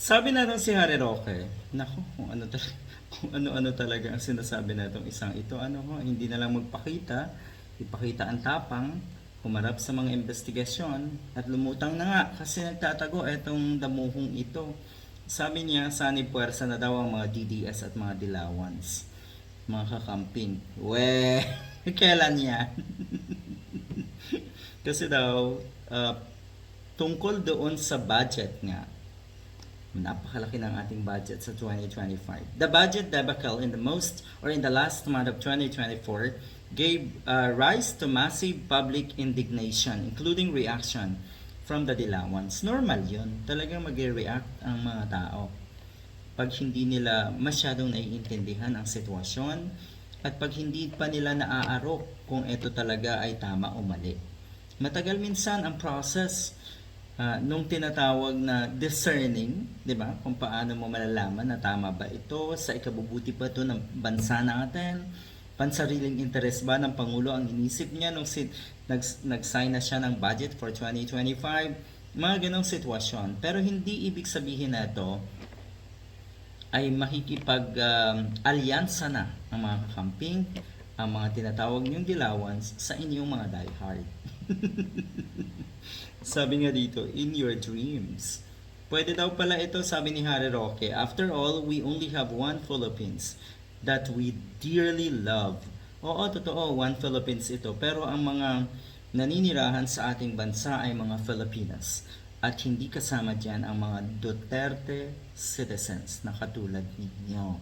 Sabi na si Harry Roque, nako, kung ano talaga, kung ano-ano talaga ang sinasabi na itong isang ito, ano ho, hindi na lang magpakita, ipakita ang tapang, humarap sa mga investigasyon, at lumutang na nga kasi nagtatago itong damuhong ito. Sabi niya, sanib puwersa na daw ang mga DDS at mga Dilawans, mga kakamping. We, kailan yan? kasi daw, ah, tungkol doon sa budget nga, napakalaki ng ating budget sa 2025. The budget debacle in the most or in the last month of 2024 gave uh, rise to massive public indignation, including reaction from the Dilawans. Normal yun. Talagang mag-react ang mga tao. Pag hindi nila masyadong naiintindihan ang sitwasyon at pag hindi pa nila naaarok kung ito talaga ay tama o mali. Matagal minsan ang process ah, nung tinatawag na discerning, 'di ba? Kung paano mo malalaman na tama ba ito sa ikabubuti pa ito ng bansa natin? Pansariling interes ba ng pangulo ang inisip niya nung si, nag, nag-sign na siya ng budget for 2025? Mga ganong sitwasyon. Pero hindi ibig sabihin na ito ay makikipag-alyansa na ang mga kakamping, ang mga tinatawag niyong dilawans sa inyong mga diehard. Sabi nga dito, in your dreams. Pwede daw pala ito, sabi ni Harry Roque, after all, we only have one Philippines that we dearly love. Oo, totoo, one Philippines ito. Pero ang mga naninirahan sa ating bansa ay mga Filipinas. At hindi kasama dyan ang mga Duterte citizens na katulad ninyo.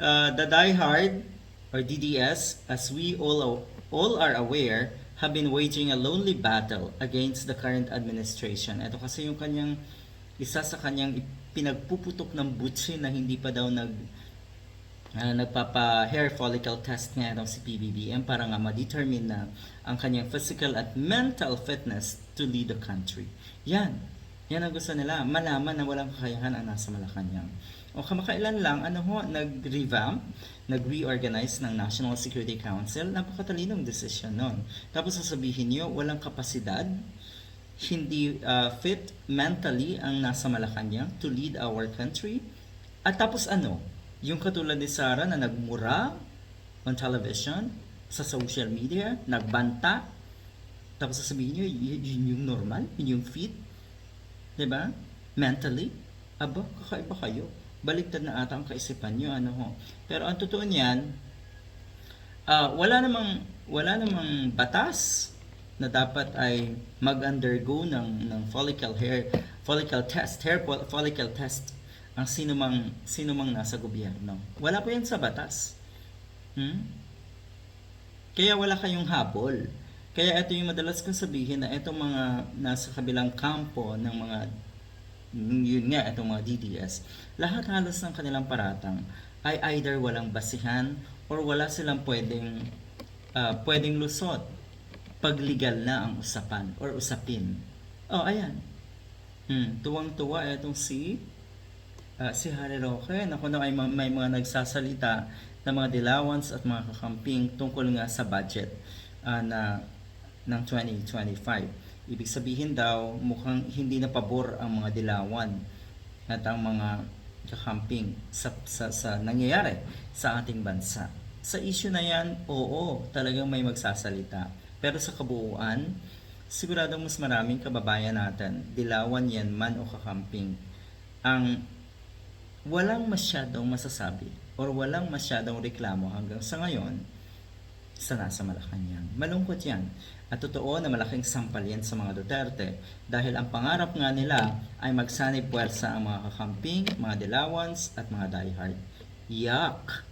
Uh, the Die Hard or DDS, as we all all are aware, have been waging a lonely battle against the current administration. Ito kasi yung kanyang isa sa kanyang pinagpuputok ng butsi na hindi pa daw nag ah, nagpapa hair follicle test nga daw si PBBM para nga ma-determine na ang kanyang physical at mental fitness to lead the country. Yan. Yan ang gusto nila. Malaman na walang kakayahan ang nasa Malacanang. O kamakailan lang, ano ho, nag-revamp, nag-reorganize ng National Security Council. Napakatalinong desisyon nun. Tapos sasabihin nyo, walang kapasidad, hindi uh, fit mentally ang nasa Malacanang to lead our country. At tapos ano, yung katulad ni Sarah na nagmura on television, sa social media, nagbanta, tapos sasabihin nyo, yun yung normal, yun yung fit, ba? Mentally, aba, kakaiba kayo. Baliktad na ata ang kaisipan nyo, ano ho. Pero ang totoo niyan, ah, wala namang wala namang batas na dapat ay mag-undergo ng ng follicle hair follicle test, hair fol- follicle test ang sino mang sino mang nasa gobyerno. Wala po 'yan sa batas. Hmm? Kaya wala kayong habol. Kaya ito yung madalas kong sabihin na itong mga nasa kabilang kampo ng mga yun nga, itong mga DDS, lahat halos ng kanilang paratang ay either walang basihan or wala silang pwedeng ah, pwedeng lusot pag legal na ang usapan or usapin. Oh, ayan. Hmm, tuwang-tuwa itong si Ah, si Harry Roque, naku na ay ma- may mga nagsasalita ng mga dilawans at mga kakamping tungkol nga sa budget ah, na ng 2025. Ibig sabihin daw, mukhang hindi na pabor ang mga dilawan at ang mga kakamping sa, sa, sa nangyayari sa ating bansa. Sa issue na yan, oo, talagang may magsasalita. Pero sa kabuuan, siguradong mas maraming kababayan natin, dilawan yan man o kakamping, ang walang masyadong masasabi or walang masyadong reklamo hanggang sa ngayon sa nasa Malacanang. Malungkot yan. At totoo na malaking sampal yan sa mga Duterte dahil ang pangarap nga nila ay magsanib puwersa ang mga kakamping, mga dilawans at mga diehard. Yuck!